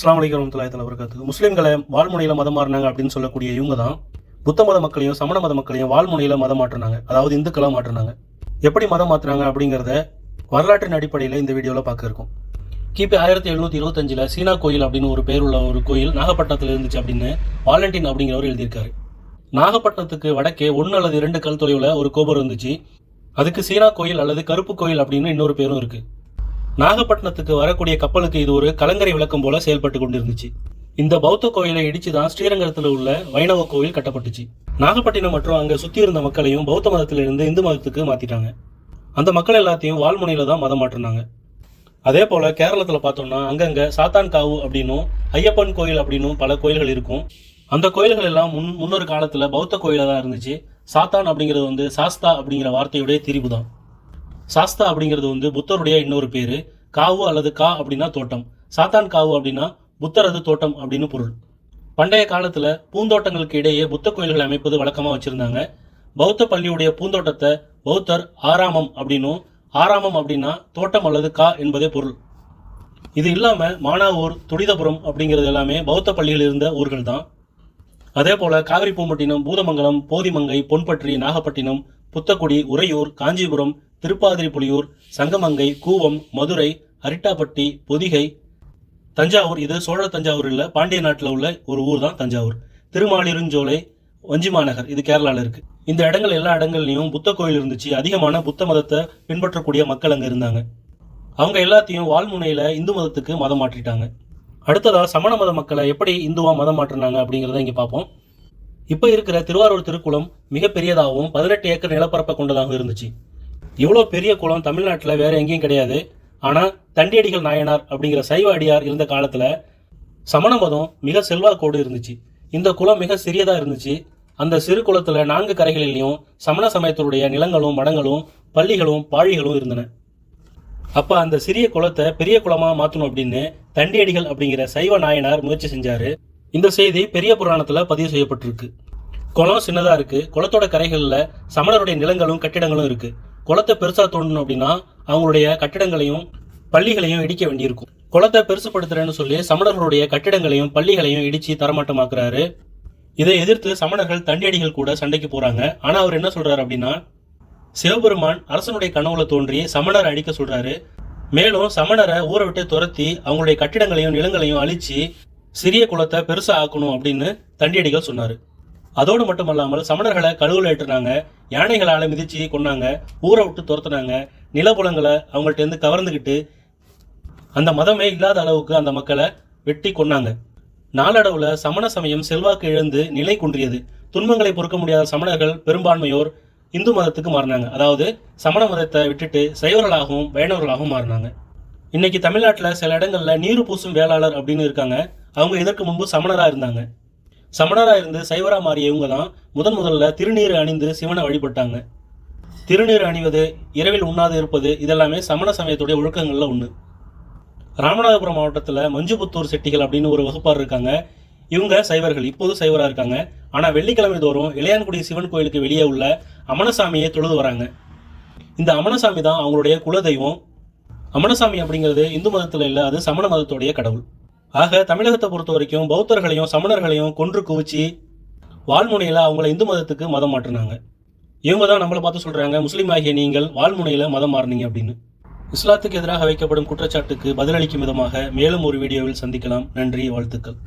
அஸ்லாம் வலைக்கம் வரமத்துல்லாஹி தஆலா முஸ்லீம்களை முஸ்லிம்களை மதம் மாறினாங்க அப்படின்னு சொல்லக்கூடிய இவங்க தான் புத்த மத மக்களையும் சமண மத மக்களையும் வாழ்முனையில் மதம் மாற்றினாங்க. அதாவது இந்துக்களாக மாற்றினாங்க. எப்படி மதம் மாற்றினாங்க அப்படிங்கிறத வரலாற்றின் அடிப்படையில் இந்த வீடியோவில் பார்க்க கிபி ஆயிரத்தி எழுநூற்றி இருபத்தஞ்சில் சீனா கோயில் அப்படின்னு ஒரு பேர் உள்ள ஒரு கோயில் நாகப்பட்டினத்தில் இருந்துச்சு அப்படின்னு வாலண்டின் அப்படிங்கிறவர் எழுதியிருக்காரு. நாகப்பட்டினத்துக்கு வடக்கே ஒன்று அல்லது இரண்டு கல் தொலைவில் ஒரு கோபுரம் இருந்துச்சு. அதுக்கு சீனா கோயில் அல்லது கருப்பு கோயில் அப்படின்னு இன்னொரு பேரும் இருக்குது நாகப்பட்டினத்துக்கு வரக்கூடிய கப்பலுக்கு இது ஒரு கலங்கரை விளக்கம் போல செயல்பட்டு கொண்டிருந்துச்சு. இந்த பௌத்த கோயிலை இடிச்சு தான் ஸ்ரீரங்கத்தில் உள்ள வைணவ கோயில் கட்டப்பட்டுச்சு. நாகப்பட்டினம் மற்றும் அங்க சுத்தி இருந்த மக்களையும் பௌத்த மதத்திலிருந்து இந்து மதத்துக்கு மாத்திட்டாங்க. அந்த மக்கள் எல்லாத்தையும் வாழ்முனையில தான் மதம் மாற்றினாங்க. அதே போல கேரளத்துல பார்த்தோம்னா அங்கங்க சாத்தான் காவு அப்படின்னும் ஐயப்பன் கோயில் அப்படின்னும் பல கோயில்கள் இருக்கும். அந்த கோயில்கள் எல்லாம் முன் முன்னொரு காலத்துல பௌத்த கோயிலாக தான் இருந்துச்சு. சாத்தான் அப்படிங்கிறது வந்து சாஸ்தா அப்படிங்கிற வார்த்தையுடைய திரிபு தான். சாஸ்தா அப்படிங்கிறது வந்து புத்தருடைய இன்னொரு பேரு. காவு அல்லது கா அப்படின்னா தோட்டம். சாத்தான் காவு அப்படின்னா புத்தரது தோட்டம் அப்படின்னு பொருள். பண்டைய காலத்துல பூந்தோட்டங்களுக்கு இடையே புத்த கோயில்கள் அமைப்பது வழக்கமா வச்சிருந்தாங்க. பௌத்த பள்ளியுடைய பூந்தோட்டத்தை பௌத்தர் ஆராமம் அப்படின்னும் ஆராமம் அப்படின்னா தோட்டம் அல்லது கா என்பதே பொருள். இது இல்லாம மானாவூர் துடிதபுரம் அப்படிங்கிறது எல்லாமே பௌத்த பள்ளியில் இருந்த ஊர்கள் தான். அதே போல காவிரி பூம்பட்டினம் பூதமங்கலம் போதிமங்கை பொன்பற்றி நாகப்பட்டினம் புத்தக்குடி உறையூர் காஞ்சிபுரம் திருப்பாதிரிப்புலியூர் சங்கமங்கை கூவம் மதுரை அரிட்டாப்பட்டி பொதிகை தஞ்சாவூர். இது சோழ தஞ்சாவூர் இல்லை பாண்டிய நாட்டில் உள்ள ஒரு ஊர் தான் தஞ்சாவூர். திருமாலிருஞ்சோலை வஞ்சிமாநகர் இது கேரளாவில் இருக்கு. இந்த இடங்கள் எல்லா இடங்கள்லையும் புத்த கோயில் இருந்துச்சு. அதிகமான புத்த மதத்தை பின்பற்றக்கூடிய மக்கள் அங்கே இருந்தாங்க. அவங்க எல்லாத்தையும் வாழ்முனையில இந்து மதத்துக்கு மதம் மாற்றிட்டாங்க. அடுத்ததா சமண மத மக்களை எப்படி இந்துவா மதம் மாற்றினாங்க அப்படிங்கிறத இங்க பார்ப்போம். இப்ப இருக்கிற திருவாரூர் திருக்குளம் மிகப்பெரியதாகவும் பதினெட்டு ஏக்கர் நிலப்பரப்பை கொண்டதாகவும் இருந்துச்சு. இவ்வளோ பெரிய குளம் தமிழ்நாட்டில் வேற எங்கேயும் கிடையாது. ஆனால் தண்டியடிகள் நாயனார் அப்படிங்கிற சைவ அடியார் இருந்த காலத்தில் சமண மதம் மிக செல்வாக்கோடு இருந்துச்சு. இந்த குளம் மிக சிறியதாக இருந்துச்சு. அந்த சிறு குளத்தில் நான்கு கரைகளிலையும் சமண சமயத்தினுடைய நிலங்களும் மடங்களும் பள்ளிகளும் பாழிகளும் இருந்தன. அப்போ அந்த சிறிய குளத்தை பெரிய குளமாக மாற்றணும் அப்படின்னு தண்டியடிகள் அப்படிங்கிற சைவ நாயனார் முயற்சி செஞ்சார். இந்த செய்தி பெரிய புராணத்தில் பதிவு செய்யப்பட்டிருக்கு. குளம் சின்னதாக இருக்கு. குளத்தோட கரைகளில் சமணருடைய நிலங்களும் கட்டிடங்களும் இருக்குது குளத்தை பெருசா தோண்டணும் அப்படின்னா அவங்களுடைய கட்டிடங்களையும் பள்ளிகளையும் இடிக்க வேண்டியிருக்கும். குளத்தை பெருசுப்படுத்துறேன்னு சொல்லி சமணர்களுடைய கட்டிடங்களையும் பள்ளிகளையும் இடிச்சு தரமாட்டமாக்குறாரு. இதை எதிர்த்து சமணர்கள் தண்டியடிகள் கூட சண்டைக்கு போறாங்க. ஆனா அவர் என்ன சொல்றாரு அப்படின்னா சிவபெருமான் அரசனுடைய கனவுல தோன்றி சமணரை அடிக்க சொல்றாரு. மேலும் சமணரை ஊரை விட்டு துரத்தி அவங்களுடைய கட்டிடங்களையும் நிலங்களையும் அழிச்சு சிறிய குளத்தை பெருசா ஆக்கணும் அப்படின்னு தண்டியடிகள் சொன்னாரு. அதோடு மட்டுமல்லாமல் சமணர்களை கழுவுல ஏற்றுனாங்க யானைகளால் மிதிச்சு கொன்னாங்க ஊரை விட்டு துரத்துனாங்க நிலப்புலங்களை அவங்கள்ட்ட கவர்ந்துக்கிட்டு அந்த மதமே இல்லாத அளவுக்கு அந்த மக்களை வெட்டி கொன்னாங்க. நாளடவில் சமண சமயம் செல்வாக்கு இழந்து நிலை குன்றியது. துன்பங்களை பொறுக்க முடியாத சமணர்கள் பெரும்பான்மையோர் இந்து மதத்துக்கு மாறினாங்க. அதாவது சமண மதத்தை விட்டுட்டு சைவர்களாகவும் வைணவர்களாகவும் மாறினாங்க. இன்னைக்கு தமிழ்நாட்டில் சில இடங்களில் நீர் பூசும் வேளாளர் அப்படின்னு இருக்காங்க. அவங்க இதற்கு முன்பு சமணராக இருந்தாங்க. சமணரா இருந்து சைவரா மாறிய இவங்க தான் முதன் முதல்ல திருநீர் அணிந்து சிவனை வழிபட்டாங்க. திருநீர் அணிவது இரவில் உண்ணாது இருப்பது இதெல்லாமே சமண சமயத்துடைய ஒழுக்கங்களில் ஒன்று ராமநாதபுரம் மாவட்டத்தில் மஞ்சுபுத்தூர் செட்டிகள் அப்படின்னு ஒரு வகுப்பார் இருக்காங்க. இவங்க சைவர்கள் இப்போது சைவராக இருக்காங்க. ஆனால் வெள்ளிக்கிழமை தோறும் இளையான்குடி சிவன் கோயிலுக்கு வெளியே உள்ள அமனசாமியை தொழுது வராங்க. இந்த அமனசாமி தான் அவங்களுடைய குலதெய்வம். அமனசாமி அப்படிங்கிறது இந்து மதத்தில் இல்லை அது சமண மதத்துடைய கடவுள். ஆக தமிழகத்தை பொறுத்த வரைக்கும் பௌத்தர்களையும் சமணர்களையும் கொன்று குவிச்சு வால்முனையில் அவங்கள இந்து மதத்துக்கு மதம் மாற்றினாங்க. இவங்க தான் நம்மளை பார்த்து சொல்கிறாங்க முஸ்லீம் ஆகிய நீங்கள் வால்முனையில் மதம் மாறினீங்க அப்படின்னு. இஸ்லாத்துக்கு எதிராக வைக்கப்படும் குற்றச்சாட்டுக்கு பதிலளிக்கும் விதமாக மேலும் ஒரு வீடியோவில் சந்திக்கலாம். நன்றி வாழ்த்துக்கள்.